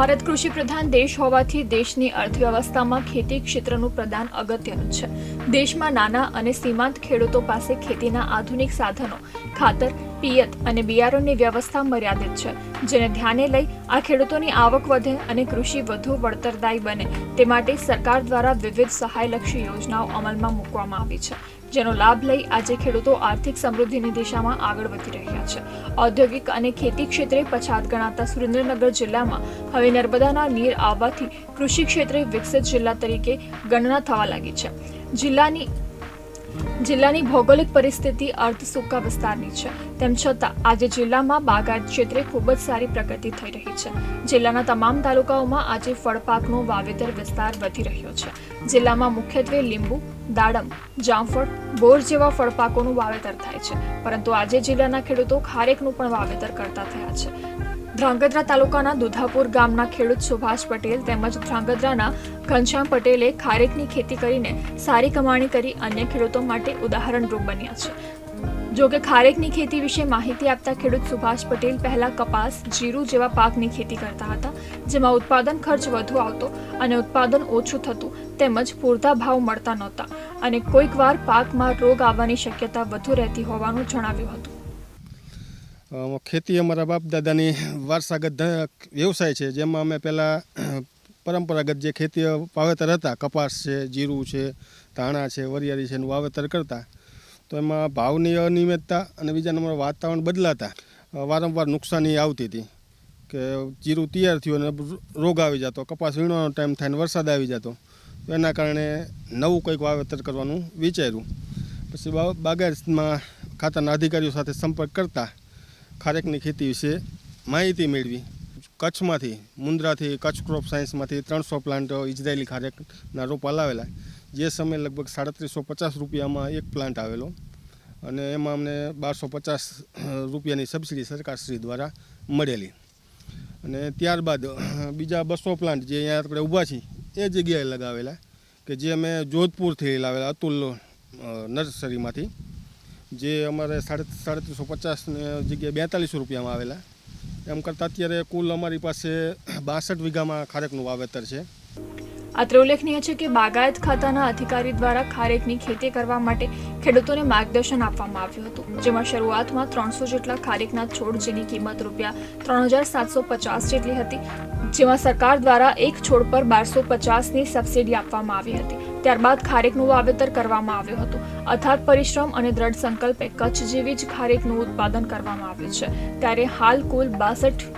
ભારત કૃષિ પ્રધાન દેશ હોવાથી દેશની અર્થવ્યવસ્થામાં ખેતી ક્ષેત્રનું પ્રદાન અગત્યનું છે. દેશમાં નાના અને સીમાંત ખેડૂતો પાસે ખેતીના આધુનિક સાધનો, ખાતર, પિયત અને બિયારણની વ્યવસ્થા મર્યાદિત છે, જેને ધ્યાને લઈ આ ખેડૂતોની આવક વધે અને કૃષિ વધુ વળતરદાયી બને. તે માટે સરકાર દ્વારા વિવિધ સહાયલક્ષી યોજનાઓ અમલમાં મૂકવામાં આવી છે. જેનો લાભ લઈ આજે ખેડૂતો આર્થિક સમૃદ્ધિની દિશામાં આગળ વધી રહ્યા છે. ઔદ્યોગિક અને ખેતી ક્ષેત્રે પછાત ગણાતા સુરેન્દ્રનગર જિલ્લામાં હવે નર્મદાના નીર આવવાથી કૃષિ ક્ષેત્રે વિકસિત જિલ્લા તરીકે ગણના થવા લાગી છે. જિલ્લાની જિલ્લાની ભૌગોલિક પરિસ્થિતિ અર્ધ સૂકા વિસ્તારની છે. તેમ છતાં આજે જિલ્લામાં બાગાયત ક્ષેત્રે ખૂબ જ સારી પ્રગતિ થઈ રહી છે. જિલ્લાના તમામ તાલુકાઓમાં આજે ફળપાકનો વાવેતર વિસ્તાર વધી રહ્યો છે. જિલ્લામાં મુખ્યત્વે લીંબુ દાડમ, જામફળ, બોર જેવા ફળપાકોનું વાવેતર થાય છે. પરંતુ આજે જિલ્લાના ખેડૂતો ખારેકનું પણ વાવેતર કરતા થયા છે. ધ્રાંગધ્રા તાલુકાના દુધાપુર ગામના ખેડૂત સુભાષ પટેલ તેમજ ધ્રાંગધ્રાના ઘનશ્યામ પટેલે ખારેકની ખેતી કરીને સારી કમાણી કરી અન્ય ખેડૂતો માટે ઉદાહરણરૂપ બન્યા છે. જો કે ખારેકની ખેતી વિશે માહિતી આપતા ખેડૂત સુભાષ પટેલ પહેલા કપાસ, જીરું જેવા પાકની ખેતી કરતા હતા, જેમાં ઉત્પાદન ખર્ચ વધુ આવતો અને ઉત્પાદન ઓછું થતું તેમજ પૂરતા ભાવ મળતા નહોતા અને કોઈક વાર પાકમાં રોગ આવવાની શક્યતા વધુ રહેતી હોવાનું જણાવ્યું હતું. ખેતી અમારા બાપ દાદાની વારસાગત વ્યવસાય છે, જેમાં અમે પહેલાં પરંપરાગત જે ખેતી વાવેતર હતા, કપાસ છે, જીરું છે, ધાણા છે, વરિયાળી છે, એનું વાવેતર કરતા. તો એમાં ભાવની અનિયમિતતા અને બીજા નંબર વાતાવરણ બદલાતા વારંવાર નુકસાની આવતી હતી. કે જીરું તૈયાર થયું અને રોગ આવી જતો, કપાસ વીણવાનો ટાઈમ થાય ને વરસાદ આવી જતો, તો એના કારણે નવું કંઈક વાવેતર કરવાનું વિચાર્યું. પછી બાગાયતમાં ખાતાના અધિકારીઓ સાથે સંપર્ક કરતા ખારેકની ખેતી વિશે માહિતી મેળવી. કચ્છમાંથી મુન્દ્રાથી કચ્છ ક્રોપ સાયન્સમાંથી ત્રણસો પ્લાન્ટ ઇઝરાયેલી ખારેકના રોપા લાવેલા. જે સમયે લગભગ સાડત્રીસો પચાસ રૂપિયામાં એક પ્લાન્ટ આવેલો. અને એમાં અમને બારસો પચાસ રૂપિયાની સબસિડી સરકારશ્રી દ્વારા મળેલી. અને ત્યારબાદ બીજા બસો પ્લાન્ટ જે અહીંયા આપણે ઊભા છીએ, એ જગ્યાએ લગાવેલા કે જે અમે જોધપુરથી લાવેલા અતુલ નર્સરીમાંથી. જે અમારે સાડે સાડત્રીસો પચાસ જગ્યાએ બેતાલીસો રૂપિયામાં આવેલા. એમ કરતાં અત્યારે કુલ અમારી પાસે બાસઠ વીઘામાં ખારેકનું વાવેતર છે. અત્રે ઉલ્લેખનીય છે કે બાગાયત ખાતાના અધિકારી દ્વારા ખારેકની ખેતી કરવા માટે ખેડૂતોને માર્ગદર્શન આપવામાં આવ્યું હતું, જેમાં શરૂઆતમાં ત્રણસો જેટલા ખારેકના છોડ જેની કિંમત રૂપિયા ત્રણ હજાર સાતસો પચાસ જેટલી હતી, જેમાં સરકાર દ્વારા એક છોડ પર બારસો પચાસની સબસિડી આપવામાં આવી હતી. ત્યારબાદ ખારેકનું વાવેતર કરવામાં આવ્યું હતું. અથાગ પરિશ્રમ અને દ્રઢ સંકલ્પે કચ્છ જેવી જ ખારેકનું ઉત્પાદન કરવામાં આવ્યું છે. ત્યારે હાલ કુલ બાસઠ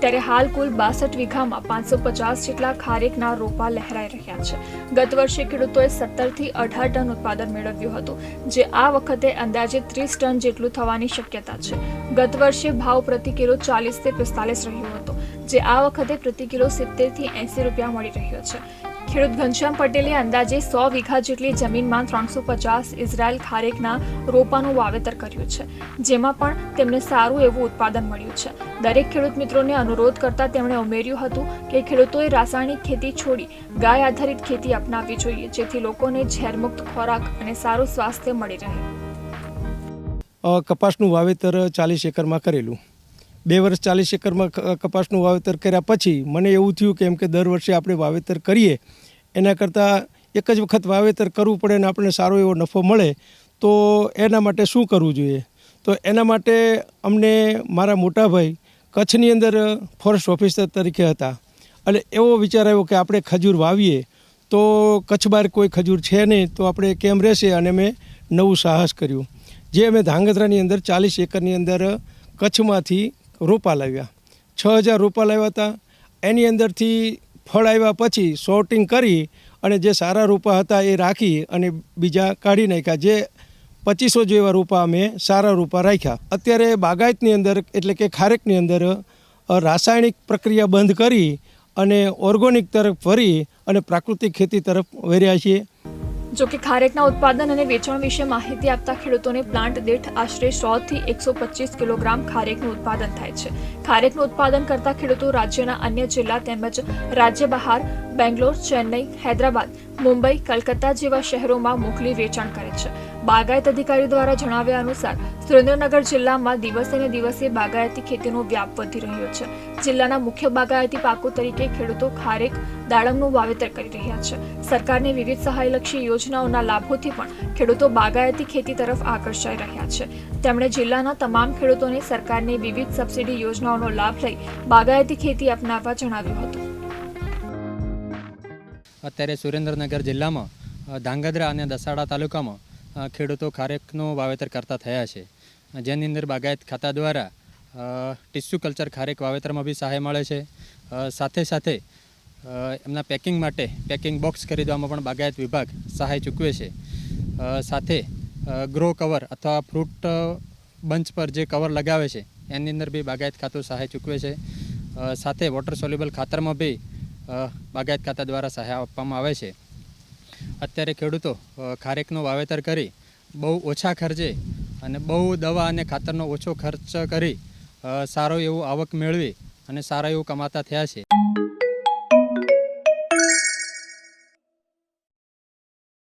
ત્યારે હાલ કુલ બાસઠ વીઘામાં પાંચસો પચાસ જેટલા ખારેકના રોપા લહેરાઈ રહ્યા છે. ગત વર્ષે ખેડૂતોએ સત્તરથી અઢાર ટન ઉત્પાદન મેળવ્યું હતું, જે આ વખતે અંદાજે ત્રીસ ટન જેટલું થવાની શક્યતા છે. ગત વર્ષે ભાવ પ્રતિ કિલો ચાલીસથી પિસ્તાલીસ રહ્યો હતો, જે આ વખતે પ્રતિ કિલો સિત્તેરથી એંસી રૂપિયા મળી રહ્યો છે. ખેડૂત ઘનશ્યામ પટેલે અંદાજે સો વીઘા જેટલી જમીનમાં ત્રણસો પચાસ ઇઝરાયલ ખારેકના રોપાનું વાવેતર કર્યું છે, જેમાં પણ તેમને સારું એવું ઉત્પાદન મળ્યું છે. દરેક ખેડૂત મિત્રોને અનુરોધ કરતા તેમણે ઉમેર્યું હતું કે ખેડૂતોએ રાસાયણિક ખેતી છોડી ગાય આધારિત ખેતી અપનાવવી જોઈએ, જેથી લોકોને ઝેરમુક્ત ખોરાક અને સારું સ્વાસ્થ્ય મળી રહે. કપાસનું વાવેતર ચાલીસ એકરમાં કરેલું. બે વર્ષ ચાલીસ એકરમાં કપાસનું વાવેતર કર્યા પછી મને એવું થયું કે એમ કે દર વર્ષે આપણે વાવેતર કરીએ. એના કરતાં એક જ વખત વાવેતર કરવું પડે ને આપણને સારો એવો નફો મળે, તો એના માટે શું કરવું જોઈએ? તો એના માટે અમને મારા મોટાભાઈ કચ્છની અંદર ફોરેસ્ટ ઓફિસર તરીકે હતા. અને એવો વિચાર આવ્યો કે આપણે ખજૂર વાવીએ, તો કચ્છ બહાર કોઈ ખજૂર છે નહીં, તો આપણે કેમ રહેશે? અને મેં નવું સાહસ કર્યું. જે અમે ધાંગધ્રાની અંદર ચાલીસ એકરની અંદર કચ્છમાંથી રોપા લાવ્યા. છ હજાર રોપા લાવ્યા હતા. એની અંદરથી ફળ આવ્યા પછી સોર્ટિંગ કરી અને જે સારા રોપા હતા એ રાખી અને બીજા કાઢી નાખ્યા. જે પચીસો જેવા રોપા અમે સારા રોપા રાખ્યા. અત્યારે બાગાયતની અંદર એટલે કે ખારેકની અંદર રાસાયણિક પ્રક્રિયા બંધ કરી અને ઓર્ગોનિક તરફ ફરી અને પ્રાકૃતિક ખેતી તરફ વર્યા છીએ. જો કે ખારેકના ઉત્પાદન અને વેચાણ વિશે માહિતી આપતા ખેડૂતોને પ્લાન્ટ દીઠ આશરે સો થી એકસો પચીસ કિલોગ્રામ ખારેકનું ઉત્પાદન થાય છે. ખારેકનું ઉત્પાદન કરતા ખેડૂતો રાજ્યના અન્ય જિલ્લા તેમજ રાજ્ય બહાર બેંગ્લોર, ચેન્નઈ, હૈદરાબાદ, મુંબઈ, કલકત્તા જેવા શહેરોમાં મોકલી વેચાણ કરે છે. બાગાયત અધિકારી દ્વારા જણાવ્યા અનુસાર, સુરેન્દ્રનગર જિલ્લામાં દિવસે ને દિવસે બાગાયતી ખેતીનો વ્યાપ વધી રહ્યો છે. જિલ્લાના મુખ્ય બાગાયતી પાકો તરીકે ખેડૂતો ખારેક, દાડમનું વાવેતર કરી રહ્યા છે. સરકારની વિવિધ સહાયલક્ષી યોજનાઓના લાભોથી પણ ખેડૂતો બાગાયતી ખેતી તરફ આકર્ષાઈ રહ્યા છે. તેમણે જિલ્લાના તમામ ખેડૂતોને સરકારની વિવિધ સબસિડી યોજનાઓનો લાભ લઈ બાગાયતી ખેતી અપનાવવા જણાવ્યું હતું. અત્યારે સુરેન્દ્રનગર જિલ્લામાં ધાંગધ્રા અને દસાડા તાલુકામાં ખેડૂતો ખારેકનું વાવેતર કરતા થયા છે. જેની અંદર બાગાયત ખાતા દ્વારા ટિશ્યુ કલ્ચર ખારેક વાવેતરમાં બી સહાય મળે છે. સાથે સાથે એમના પેકિંગ માટે પેકિંગ બોક્સ ખરીદવામાં પણ બાગાયત વિભાગ સહાય ચૂકવે છે. સાથે ગ્રો કવર અથવા ફ્રૂટ બંચ પર જે કવર લગાવે છે, એની અંદર બી બાગાયત ખાતું સહાય ચૂકવે છે. સાથે વોટર સોલ્યુબલ ખાતરમાં બી બાગાયત ખાતા દ્વારા સહાય આપવામાં આવે છે. અત્યારે ખેડૂતો ખારેકનો વાવેતર કરી, બહુ ઓછા ખર્ચે અને બહુ દવા અને ખાતરનો ઓછો ખર્ચ કરી સારો એવું આવક મેળવી અને સારા એવું કમાતા થયા છે.